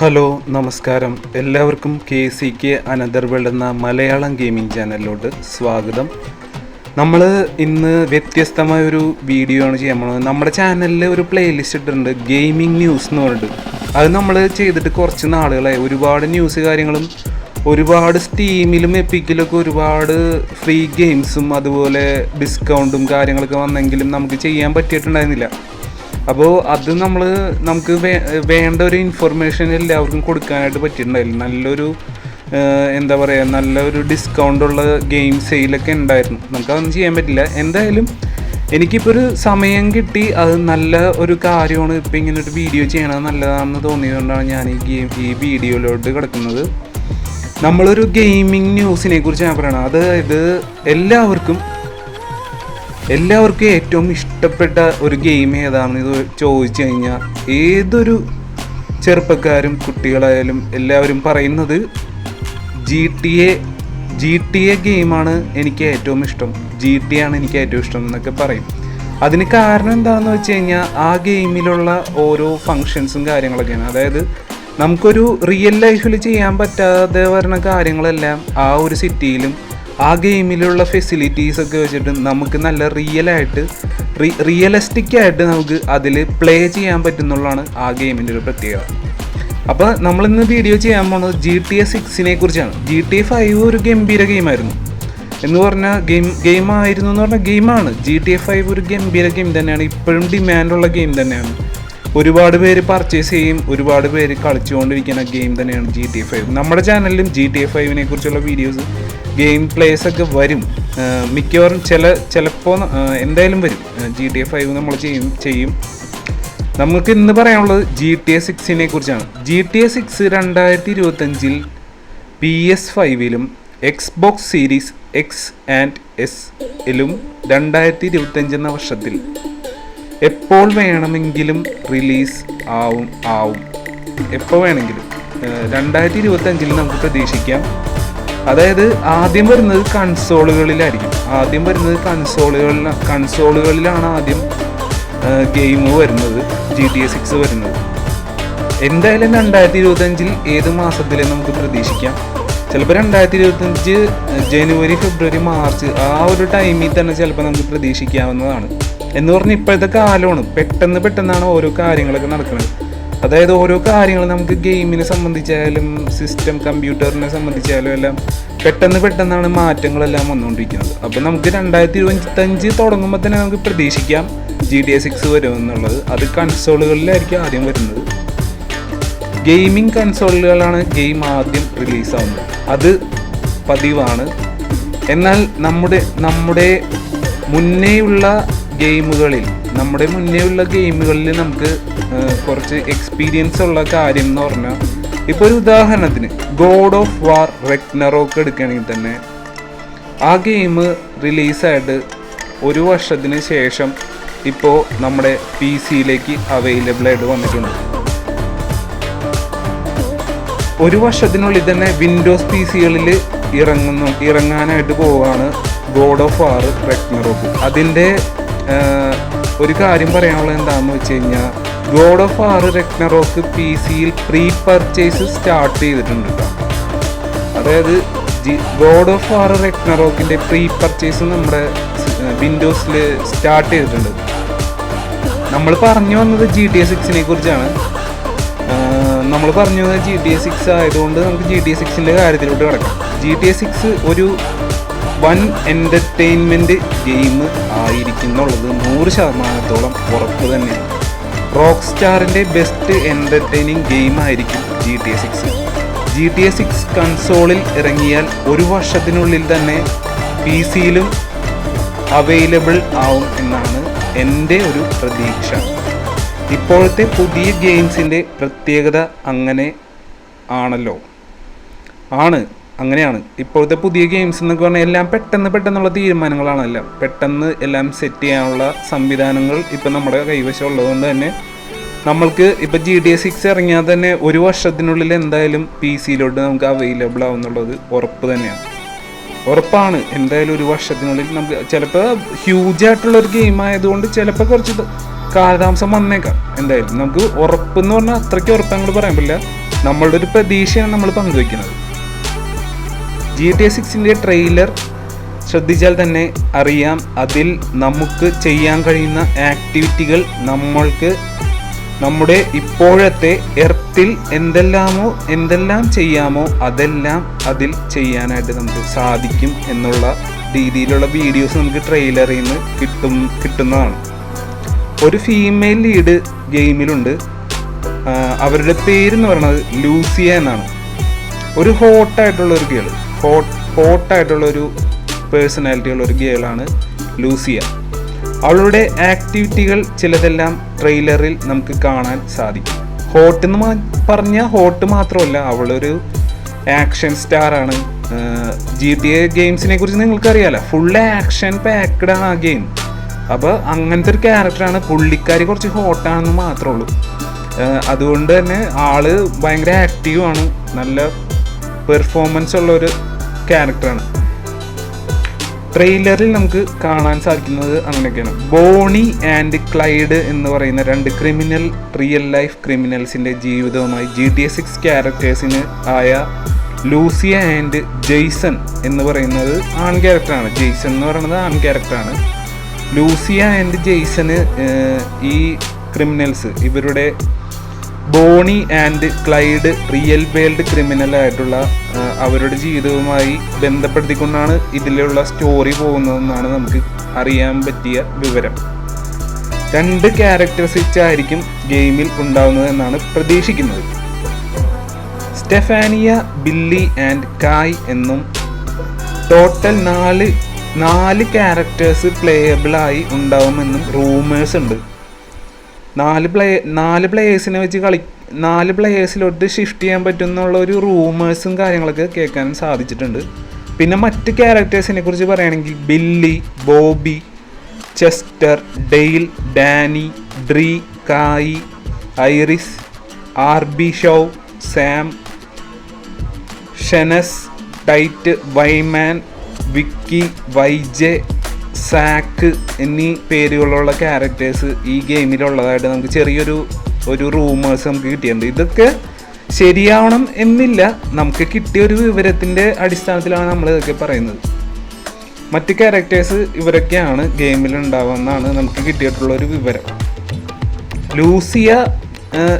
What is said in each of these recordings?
Hello നമസ്കാരം. എല്ലാവർക്കും K C K another world എന്ന മലയാളം ഗെയിമിംഗ് ചാനലിലോട്ട് സ്വാഗതം. നമ്മൾ ഇന്ന് വ്യത്യസ്തമായ ഒരു വീഡിയോ ആണ് ചെയ്യാൻ പോകുന്നത് നമ്മുടെ ചാനലിൽ ഒരു പ്ലേലിസ്റ്റ് ഇട്ടിട്ടുണ്ട് ഗെയിമിംഗ് ന്യൂസ് എന്ന് പറഞ്ഞിട്ട്. അത് നമ്മൾ ചെയ്തിട്ട് കുറച്ച് നാളുകളായി. ഒരുപാട് ന്യൂസ് കാര്യങ്ങളും ഒരുപാട് സ്റ്റീമിലും എപ്പിക്കിലൊക്കെ ഒരുപാട് ഫ്രീ ഗെയിംസും അതുപോലെ ഡിസ്കൗണ്ടും കാര്യങ്ങളൊക്കെ വന്നെങ്കിലും നമുക്ക് ചെയ്യാൻ പറ്റിയിട്ടുണ്ടായിരുന്നില്ല. അപ്പോൾ അത് നമ്മൾ നമുക്ക് വേണ്ട ഒരു ഇൻഫർമേഷൻ എല്ലാവർക്കും കൊടുക്കാനായിട്ട് പറ്റിയിട്ടുണ്ടായില്ല. നല്ലൊരു എന്താ പറയുക നല്ലൊരു ഡിസ്കൗണ്ട് ഉള്ള ഗെയിം സെയിലൊക്കെ ഉണ്ടായിരുന്നു. നമുക്കതൊന്നും ചെയ്യാൻ പറ്റില്ല. എന്തായാലും എനിക്കിപ്പോൾ ഒരു സമയം കിട്ടി. അത് നല്ല ഒരു കാര്യമാണ്. ഇപ്പം ഇങ്ങനെ ഒരു വീഡിയോ ചെയ്യണത് നല്ലതാണെന്ന് തോന്നിയതുകൊണ്ടാണ് ഞാൻ ഈ ഗെയിം ഈ വീഡിയോയിലോട്ട് കിടക്കുന്നത്. നമ്മളൊരു ഗെയിമിംഗ് ന്യൂസിനെ കുറിച്ച് ഞാൻ പറയണം അതായത് എല്ലാവർക്കും എല്ലാവർക്കും ഏറ്റവും ഇഷ്ടപ്പെട്ട ഒരു ഗെയിം ഏതാണെന്ന് ഇത് ചോദിച്ചു കഴിഞ്ഞാൽ ഏതൊരു ചെറുപ്പക്കാരും കുട്ടികളായാലും എല്ലാവരും പറയുന്നത് G T A G T A ഗെയിമാണ് എനിക്ക് ഏറ്റവും ഇഷ്ടം. ജി ടി ആണ് എനിക്ക് ഏറ്റവും ഇഷ്ടം എന്നൊക്കെ പറയും. അതിന് കാരണം എന്താണെന്ന് വെച്ച് കഴിഞ്ഞാൽ ആ ഗെയിമിലുള്ള ഓരോ ഫങ്ഷൻസും കാര്യങ്ങളൊക്കെയാണ്. അതായത് നമുക്കൊരു റിയൽ ലൈഫിൽ ചെയ്യാൻ പറ്റാതെ വരുന്ന കാര്യങ്ങളെല്ലാം ആ ഒരു സിറ്റിയിലും ആ ഗെയിമിലുള്ള ഫെസിലിറ്റീസ് ഒക്കെ വെച്ചിട്ട് നമുക്ക് നല്ല റിയൽ ആയിട്ട് റിയലിസ്റ്റിക് ആയിട്ട് നമുക്ക് അതിൽ പ്ലേ ചെയ്യാൻ പറ്റുന്നുള്ളതാണ് ആ ഗെയിമിന്റെ ഒരു പ്രത്യേകത. അപ്പോൾ നമ്മളിന്ന് വീഡിയോ ചെയ്യാൻ പോകുന്നത് ജി ടി എ സിക്സിനെ കുറിച്ചാണ്. ജി ടി എ ഫൈവ് ഒരു ഗംഭീര ഗെയിമായിരുന്നു എന്ന് പറഞ്ഞാൽ ഗെയിം ഗെയിം ആയിരുന്നു എന്ന് പറഞ്ഞാൽ ഗെയിമാണ് ജി ടി എ ഫൈവ് ഒരു ഗംഭീര ഗെയിം തന്നെയാണ്. ഇപ്പോഴും ഡിമാൻഡുള്ള ഗെയിം തന്നെയാണ്. ഒരുപാട് പേര് പർച്ചേസ് ചെയ്യും ഒരുപാട് പേര് കളിച്ചുകൊണ്ടിരിക്കുന്ന ഗെയിം തന്നെയാണ് ജി ടി എ ഫൈവ് നമ്മുടെ ചാനലിലും ജി ടി എ ഫൈവിനെ കുറിച്ചുള്ള വീഡിയോസ് ഗെയിം പ്ലേസ് ഒക്കെ വരും. മിക്കവാറും ചില ചിലപ്പോൾ എന്തായാലും വരും. ജി ടി എ ഫൈവ് നമ്മൾ ചെയ്യും ചെയ്യും. നമുക്ക് ഇന്ന് പറയാനുള്ളത് ജി ടി എ സിക്സിനെ കുറിച്ചാണ്. ജി ടി എ സിക്സ് രണ്ടായിരത്തി ഇരുപത്തഞ്ചിൽ P S ഫൈവിലും X box series X and S ലും രണ്ടായിരത്തി ഇരുപത്തഞ്ച് എന്ന വർഷത്തിൽ എപ്പോൾ വേണമെങ്കിലും റിലീസ് ആവും ആവും. എപ്പോൾ വേണമെങ്കിലും. രണ്ടായിരത്തി ഇരുപത്തഞ്ചിൽ നമുക്ക് പ്രതീക്ഷിക്കാം. അതായത് ആദ്യം വരുന്നത് കൺസോളുകളിലായിരിക്കും. ആദ്യം വരുന്നത് കൺസോളുകളിൽ കൺസോളുകളിലാണ് ആദ്യം ഗെയിം വരുന്നത് ജി ടി എ സിക്സ് വരുന്നത്. എന്തായാലും രണ്ടായിരത്തി ഇരുപത്തഞ്ചിൽ ഏത് മാസത്തിലെ നമുക്ക് പ്രതീക്ഷിക്കാം? ചിലപ്പോൾ രണ്ടായിരത്തി ഇരുപത്തഞ്ച് ജനുവരി ഫെബ്രുവരി മാർച്ച് ആ ഒരു ടൈമിൽ തന്നെ ചിലപ്പോൾ നമുക്ക് പ്രതീക്ഷിക്കാവുന്നതാണ്. എന്ന് പറഞ്ഞാൽ ഇപ്പോഴത്തെ കാലമാണ്. പെട്ടെന്ന് പെട്ടെന്നാണ് ഓരോ കാര്യങ്ങളൊക്കെ നടക്കുന്നത്. അതായത് ഓരോ കാര്യങ്ങൾ നമുക്ക് ഗെയിമിനെ സംബന്ധിച്ചായാലും സിസ്റ്റം കമ്പ്യൂട്ടറിനെ സംബന്ധിച്ചായാലും എല്ലാം പെട്ടെന്ന് പെട്ടെന്നാണ് മാറ്റങ്ങളെല്ലാം വന്നുകൊണ്ടിരിക്കുന്നത്. അപ്പോൾ നമുക്ക് രണ്ടായിരത്തി ഇരുപത്തഞ്ച് തുടങ്ങുമ്പോൾ തന്നെ നമുക്ക് പ്രതീക്ഷിക്കാം ജി ടി എ സിക്സ് വരുമെന്നുള്ളത് അത് കൺസോളുകളിലായിരിക്കും ആദ്യം വരുന്നത്. ഗെയിമിംഗ് കൺസോളുകളാണ് ഗെയിം ആദ്യം റിലീസാവുന്നത് അത് പതിവാണ്. എന്നാൽ നമ്മുടെ നമ്മുടെ മുന്നേയുള്ള ഗെയിമുകളിൽ നമ്മുടെ മുന്നേയുള്ള ഗെയിമുകളിൽ നമുക്ക് കുറച്ച് എക്സ്പീരിയൻസ് ഉള്ള കാര്യം എന്ന് പറഞ്ഞാൽ ഇപ്പോൾ ഒരു ഉദാഹരണത്തിന് ഗോഡ് ഓഫ് വാർ റെക്നറോക്ക് എടുക്കുകയാണെങ്കിൽ തന്നെ ആ ഗെയിം റിലീസായിട്ട് ഒരു വർഷത്തിന് ശേഷം ഇപ്പോൾ നമ്മുടെ പി സിയിലേക്ക് അവൈലബിൾ ആയിട്ട് വന്നിട്ടുണ്ട്. ഒരു വർഷത്തിനുള്ളിൽ തന്നെ വിൻഡോസ് പി സികളിൽ ഇറങ്ങുന്നു ഇറങ്ങാനായിട്ട് പോവുകയാണ് ഗോഡ് ഓഫ് വാർ റെക്നറോക്ക് അതിന്റെ ഒരു കാര്യം പറയാനുള്ളത് എന്താണെന്ന് വെച്ച് കഴിഞ്ഞാൽ God of war Ragnarok P സിയിൽ പ്രീ പർച്ചേസ് സ്റ്റാർട്ട് ചെയ്തിട്ടുണ്ട് അതായത് ഗോഡ് ഓഫ് ആർ രക്നറോക്കിന്റെ പ്രീ പർച്ചേസ് നമ്മുടെ വിൻഡോസിൽ സ്റ്റാർട്ട് ചെയ്തിട്ടുണ്ട്. നമ്മൾ പറഞ്ഞു വന്നത് ജി ടി എ സിക്സിനെ കുറിച്ചാണ്. നമ്മൾ പറഞ്ഞു വന്നത് ജി ടി എ സിക്സ് ആയതുകൊണ്ട് നമുക്ക് ജി ടി എ സിക്സിന്റെ കാര്യത്തിലോട്ട് കിടക്കാം. ജി ടി എ സിക്സ് ഒരു വൻ എന്റർടൈൻമെന്റ് ഗെയിം ആയിരിക്കുന്നുള്ളത് നൂറ് ശതമാനത്തോളം ഉറപ്പ് തന്നെയാണ്. റോക്ക് സ്റ്റാറിന്റെ ബെസ്റ്റ് എന്റർടൈനിങ് ഗെയിം ആയിരിക്കും G T A six G T A six കൺസോളിൽ ഇറങ്ങിയാൽ ഒരു വർഷത്തിനുള്ളിൽ തന്നെ പി സിയിലും അവൈലബിൾ ആവും എന്നാണ് എന്റെ ഒരു പ്രതീക്ഷ. ഇപ്പോഴത്തെ പുതിയ ഗെയിംസിന്റെ പ്രത്യേകത അങ്ങനെ ആണല്ലോ. ആണ് അങ്ങനെയാണ്. ഇപ്പോഴത്തെ പുതിയ ഗെയിംസ് എന്നൊക്കെ പറഞ്ഞാൽ എല്ലാം പെട്ടെന്ന് പെട്ടെന്നുള്ള തീരുമാനങ്ങളാണല്ല പെട്ടെന്ന് എല്ലാം സെറ്റ് ചെയ്യാനുള്ള സംവിധാനങ്ങൾ ഇപ്പം നമ്മുടെ കൈവശം ഉള്ളതുകൊണ്ട് തന്നെ നമ്മൾക്ക് ഇപ്പം ജി ഡി എ സിക്സ് ഇറങ്ങിയാൽ തന്നെ ഒരു വർഷത്തിനുള്ളിൽ എന്തായാലും പി സിയിലോട്ട് നമുക്ക് അവൈലബിൾ ആവുന്നുള്ളത് ഉറപ്പ് തന്നെയാണ്. ഉറപ്പാണ്. എന്തായാലും ഒരു വർഷത്തിനുള്ളിൽ നമുക്ക് ചിലപ്പോൾ ഹ്യൂജ് ആയിട്ടുള്ള ഒരു ഗെയിം ആയതുകൊണ്ട് ചിലപ്പോൾ കുറച്ച് കാലതാമസം വന്നേക്കാം. എന്തായാലും നമുക്ക് ഉറപ്പെന്ന് പറഞ്ഞാൽ അത്രയ്ക്ക് ഉറപ്പ് അങ്ങോട്ട് പറയാൻ പറ്റില്ല. നമ്മളുടെ ഒരു പ്രതീക്ഷയാണ് നമ്മൾ പങ്കുവയ്ക്കുന്നത് ജി ടി എ സിക്സിന്റെ ട്രെയിലർ ശ്രദ്ധിച്ചാൽ തന്നെ അറിയാം. അതിൽ നമുക്ക് ചെയ്യാൻ കഴിയുന്ന ആക്ടിവിറ്റികൾ നമ്മൾക്ക് നമ്മുടെ ഇപ്പോഴത്തെ എർത്തിൽ എന്തെല്ലാമോ എന്തെല്ലാം ചെയ്യാമോ അതെല്ലാം അതിൽ ചെയ്യാനായിട്ട് നമുക്ക് സാധിക്കും എന്നുള്ള രീതിയിലുള്ള വീഡിയോസ് നമുക്ക് ട്രെയിലറിൽ നിന്ന് കിട്ടും കിട്ടുന്നതാണ്. ഒരു ഫീമെയിൽ ലീഡ് ഗെയിമിലുണ്ട് അവരുടെ പേരെന്ന് പറയുന്നത് ലൂസിയ എന്നാണ്. ഒരു ഹോട്ടായിട്ടുള്ള ഒരു ഗേൾ ഹോട്ട് ഹോട്ടായിട്ടുള്ള ഒരു പേഴ്സണാലിറ്റി ഉള്ള ഒരു ഗേളാണ് ലൂസിയ. അവളുടെ ആക്ടിവിറ്റികൾ ചിലതെല്ലാം ട്രെയിലറിൽ നമുക്ക് കാണാൻ സാധിക്കും. ഹോട്ട് എന്ന് പറഞ്ഞാൽ ഹോട്ട് മാത്രമല്ല അവളൊരു ആക്ഷൻ സ്റ്റാറാണ് ജി ടി എ ഗെയിംസിനെ കുറിച്ച് നിങ്ങൾക്കറിയാലോ ഫുൾ ആക്ഷൻ പാക്ഡ് ആണ് ആ ഗെയിം അപ്പോൾ അങ്ങനത്തെ ഒരു ക്യാരക്ടറാണ് പുള്ളിക്കാരി കുറച്ച് ഹോട്ടാണെന്ന് മാത്രമേ ഉള്ളൂ. അതുകൊണ്ട് തന്നെ ആൾ ഭയങ്കര ആക്റ്റീവാണ് നല്ല പെർഫോമൻസ് ഉള്ള ഒരു ക്യാരക്ടറാണ് ട്രെയിലറിൽ നമുക്ക് കാണാൻ സാധിക്കുന്നത് അങ്ങനെയൊക്കെയാണ്. ബോണി ആൻഡ് ക്ലൈഡ് എന്ന് പറയുന്ന രണ്ട് ക്രിമിനൽ റിയൽ ലൈഫ് ക്രിമിനൽസിന്റെ ജീവിതവുമായി ജി ടി എ സിക്സ് ക്യാരക്ടേഴ്സിന് ആയ ലൂസിയ ആൻഡ് ജെയ്സൺ എന്ന് പറയുന്നത് ആൺ ക്യാരക്ടറാണ് ജെയ്സൺ എന്ന് പറയുന്നത് ആൺ ക്യാരക്ടറാണ് ലൂസിയ ആൻഡ് ജെയ്സന് ഈ ക്രിമിനൽസ് ഇവരുടെ Bonnie and Clyde real world criminal ആയിട്ടുള്ള അവരുടെ ജീവിതവുമായി ബന്ധപ്പെടുത്തിക്കൊണ്ടാണ് ഇതിലുള്ള സ്റ്റോറി പോകുന്നതെന്നാണ് നമുക്ക് അറിയാൻ പറ്റിയ വിവരം. രണ്ട് ക്യാരക്ടേഴ്സ് വെച്ചായിരിക്കും ഗെയിമിൽ ഉണ്ടാവുന്നതെന്നാണ് പ്രതീക്ഷിക്കുന്നത്. സ്റ്റെഫാനിയ ബില്ലി ആൻഡ് കായ് എന്നും ടോട്ടൽ നാല് നാല് ക്യാരക്ടേഴ്സ് പ്ലേയബിളായി ഉണ്ടാവുമെന്നും റൂമേഴ്സ് ഉണ്ട്. നാല് പ്ലേ നാല് പ്ലേയേഴ്സിനെ വെച്ച് കളി നാല് പ്ലേയേഴ്സിലോട്ട് ഷിഫ്റ്റ് ചെയ്യാൻ പറ്റുന്നുള്ള ഒരു റൂമേഴ്സും കാര്യങ്ങളൊക്കെ കേൾക്കാനും സാധിച്ചിട്ടുണ്ട്. പിന്നെ മറ്റ് ക്യാരക്ടേഴ്സിനെ കുറിച്ച് പറയുകയാണെങ്കിൽ Billy Bobby Chester Dale Danny Dre Kai Iris R B Shaw Sam ഷെനസ് ടൈറ്റ് വൈമാൻ വിക്കി വൈജെ സാക്ക് എന്നീ പേരുകളുള്ള ക്യാരക്ടേഴ്സ് ഈ ഗെയിമിലുള്ളതായിട്ട് നമുക്ക് ചെറിയൊരു ഒരു റൂമേഴ്സ് നമുക്ക് കിട്ടിയിട്ടുണ്ട്. ഇതൊക്കെ ശരിയാവണം എന്നില്ല. നമുക്ക് കിട്ടിയ ഒരു വിവരത്തിന്റെ അടിസ്ഥാനത്തിലാണ് നമ്മൾ ഇതൊക്കെ പറയുന്നത്. മറ്റ് ക്യാരക്ടേഴ്സ് ഇവരൊക്കെയാണ് ഗെയിമിൽ ഉണ്ടാവുമെന്നാണ് നമുക്ക് കിട്ടിയിട്ടുള്ള ഒരു വിവരം. ലൂസിയ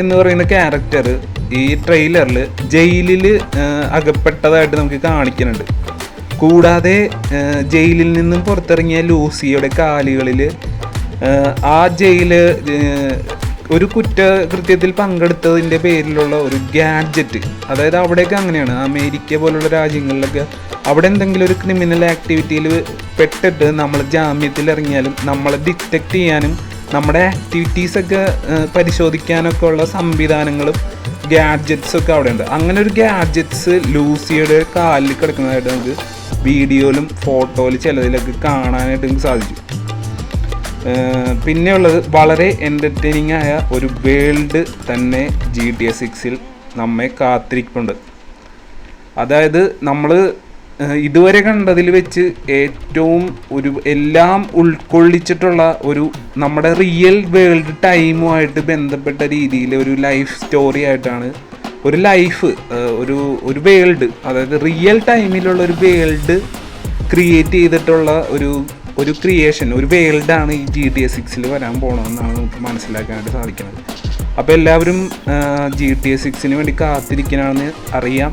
എന്ന് പറയുന്ന ക്യാരക്ടർ ഈ ട്രെയിലറിൽ ജയിലിൽ അകപ്പെട്ടതായിട്ട് നമുക്ക് കാണിക്കുന്നുണ്ട്. കൂടാതെ ജയിലിൽ നിന്നും പുറത്തിറങ്ങിയ ലൂസിയുടെ കാലുകളിൽ ആ ജയിൽ ഒരു കുറ്റകൃത്യത്തിൽ പങ്കെടുത്തതിന്റെ പേരിലുള്ള ഒരു ഗാഡ്ജറ്റ് അതായത് അവിടെയൊക്കെ അങ്ങനെയാണ്. അമേരിക്ക പോലുള്ള രാജ്യങ്ങളിലൊക്കെ അവിടെ എന്തെങ്കിലും ഒരു ക്രിമിനൽ ആക്ടിവിറ്റിയിൽ പെട്ടിട്ട് നമ്മൾ ജാമ്യത്തിൽ ഇറങ്ങിയാലും നമ്മളെ ഡിറ്റക്റ്റ് ചെയ്യാനും നമ്മുടെ ആക്ടിവിറ്റീസൊക്കെ പരിശോധിക്കാനൊക്കെ ഉള്ള സംവിധാനങ്ങളും ഗാഡ്ജറ്റ്സൊക്കെ അവിടെ ഉണ്ട് അങ്ങനെ ഒരു ഗാഡ്ജറ്റ്സ് ലൂസിയുടെ കാലിൽ കിടക്കുന്നതായിട്ട് നമുക്ക് വീഡിയോയിലും ഫോട്ടോയിൽ ചിലതിലൊക്കെ കാണാനായിട്ട് എനിക്ക് സാധിച്ചു. പിന്നെയുള്ളത് വളരെ എന്റർടൈനിങ് ആയ ഒരു വേൾഡ് തന്നെ ജി ടി എ സിക്സിൽ നമ്മെ കാത്തിരിക്കുന്നുണ്ട് അതായത് നമ്മൾ ഇതുവരെ കണ്ടതിൽ വെച്ച് ഏറ്റവും ഒരു എല്ലാം ഉൾക്കൊള്ളിച്ചിട്ടുള്ള ഒരു നമ്മുടെ റിയൽ വേൾഡ് ടൈമുമായിട്ട് ബന്ധപ്പെട്ട രീതിയിൽ ഒരു ലൈഫ് സ്റ്റോറി ആയിട്ടാണ് ഒരു ലൈഫ് ഒരു ഒരു വേൾഡ് അതായത് റിയൽ ടൈമിലുള്ള ഒരു വേൾഡ് ക്രിയേറ്റ് ചെയ്തിട്ടുള്ള ഒരു ഒരു ക്രിയേഷൻ ഒരു വേൾഡാണ് ഈ ജി ടി എ സിക്സിൽ വരാൻ പോകണമെന്നാണ് മനസ്സിലാക്കാനായിട്ട് സാധിക്കുന്നത്. അപ്പോൾ എല്ലാവരും ജി ടി എ സിക്സിന് വേണ്ടി കാത്തിരിക്കണമെന്ന് അറിയാം.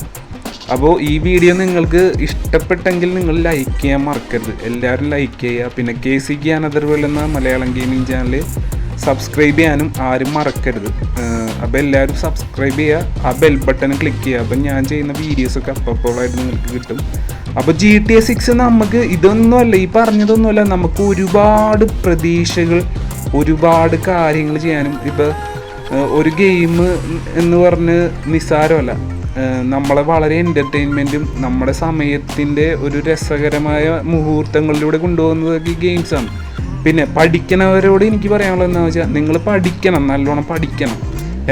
അപ്പോൾ ഈ വീഡിയോ നിങ്ങൾക്ക് ഇഷ്ടപ്പെട്ടെങ്കിൽ നിങ്ങൾ ലൈക്ക് ചെയ്യാൻ മറക്കരുത്. എല്ലാവരും ലൈക്ക് ചെയ്യുക. പിന്നെ കെ സി ഗ്യാൻ അനദർ എന്ന മലയാളം ഗെയിമിംഗ് ചാനൽ സബ്സ്ക്രൈബ് ചെയ്യാനും ആരും മറക്കരുത്. അപ്പോൾ എല്ലാവരും സബ്സ്ക്രൈബ് ചെയ്യുക ആ ബെൽ ബട്ടൺ ക്ലിക്ക് ചെയ്യുക അപ്പം ഞാൻ ചെയ്യുന്ന വീഡിയോസൊക്കെ അപ്പപ്പോഴായിട്ട് നിങ്ങൾക്ക് കിട്ടും. അപ്പോൾ ജി ടി എ സിക്സ് നമുക്ക് ഇതൊന്നുമല്ല ഈ പറഞ്ഞതൊന്നുമല്ല. നമുക്ക് ഒരുപാട് പ്രതീക്ഷകൾ ഒരുപാട് കാര്യങ്ങൾ ചെയ്യാനും. ഇപ്പോൾ ഒരു ഗെയിം എന്ന് പറഞ്ഞ് നിസ്സാരമല്ല. നമ്മളെ വളരെ എന്റർടൈൻമെന്റും നമ്മുടെ സമയത്തിന്റെ ഒരു രസകരമായ മുഹൂർത്തങ്ങളിലൂടെ കൊണ്ടുപോകുന്നത് ഈ ഗെയിംസാണ് പിന്നെ പഠിക്കണവരോട് എനിക്ക് പറയാനുള്ളത് എന്താണെന്ന് വെച്ചാൽ നിങ്ങൾ പഠിക്കണം നല്ലോണം പഠിക്കണം.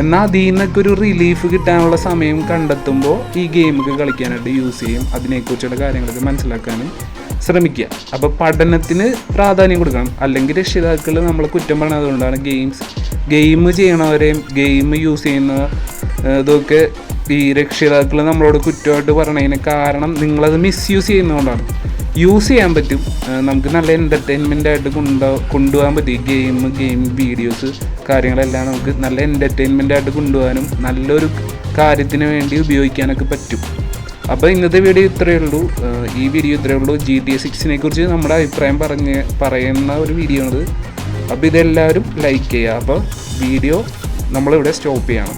എന്നാൽ അതിൽ നിന്നൊക്കെ ഒരു റിലീഫ് കിട്ടാനുള്ള സമയം കണ്ടെത്തുമ്പോൾ ഈ ഗെയിമൊക്കെ കളിക്കാനായിട്ട് യൂസ് ചെയ്യും. അതിനെക്കുറിച്ചുള്ള കാര്യങ്ങളൊക്കെ മനസ്സിലാക്കാനും ശ്രമിക്കുക. അപ്പോൾ പഠനത്തിന് പ്രാധാന്യം കൊടുക്കണം. അല്ലെങ്കിൽ രക്ഷിതാക്കൾ നമ്മളെ കുറ്റം പറഞ്ഞതുകൊണ്ടാണ് ഗെയിംസ് ഗെയിം ചെയ്യണവരെയും ഗെയിം യൂസ് ചെയ്യുന്ന ഇതൊക്കെ ഈ രക്ഷിതാക്കൾ നമ്മളോട് കുറ്റമായിട്ട് പറഞ്ഞതിന് കാരണം നിങ്ങളത് മിസ്യൂസ് ചെയ്യുന്നതുകൊണ്ടാണ്. യൂസ് ചെയ്യാൻ പറ്റും. നമുക്ക് നല്ല എന്റർടൈൻമെന്റ് ആയിട്ട് കൊണ്ടു കൊണ്ടുപോകാൻ പറ്റും. ഗെയിം ഗെയിം വീഡിയോസ് കാര്യങ്ങളെല്ലാം നമുക്ക് നല്ല എന്റർടൈൻമെന്റ് ആയിട്ട് കൊണ്ടുപോകാനും നല്ലൊരു കാര്യത്തിന് വേണ്ടി ഉപയോഗിക്കാനൊക്കെ പറ്റും. അപ്പോൾ ഇന്നത്തെ വീഡിയോ ഇത്രയേ ഉള്ളൂ. ഈ വീഡിയോ ഇത്രയേ ഉള്ളൂ. ജി ടി എ സിക്സിനെ കുറിച്ച് നമ്മുടെ അഭിപ്രായം പറഞ്ഞ് പറയുന്ന ഒരു വീഡിയോ ആണത്. അപ്പോൾ ഇതെല്ലാവരും ലൈക്ക് ചെയ്യുക. അപ്പോൾ വീഡിയോ നമ്മളിവിടെ സ്റ്റോപ്പ് ചെയ്യണം.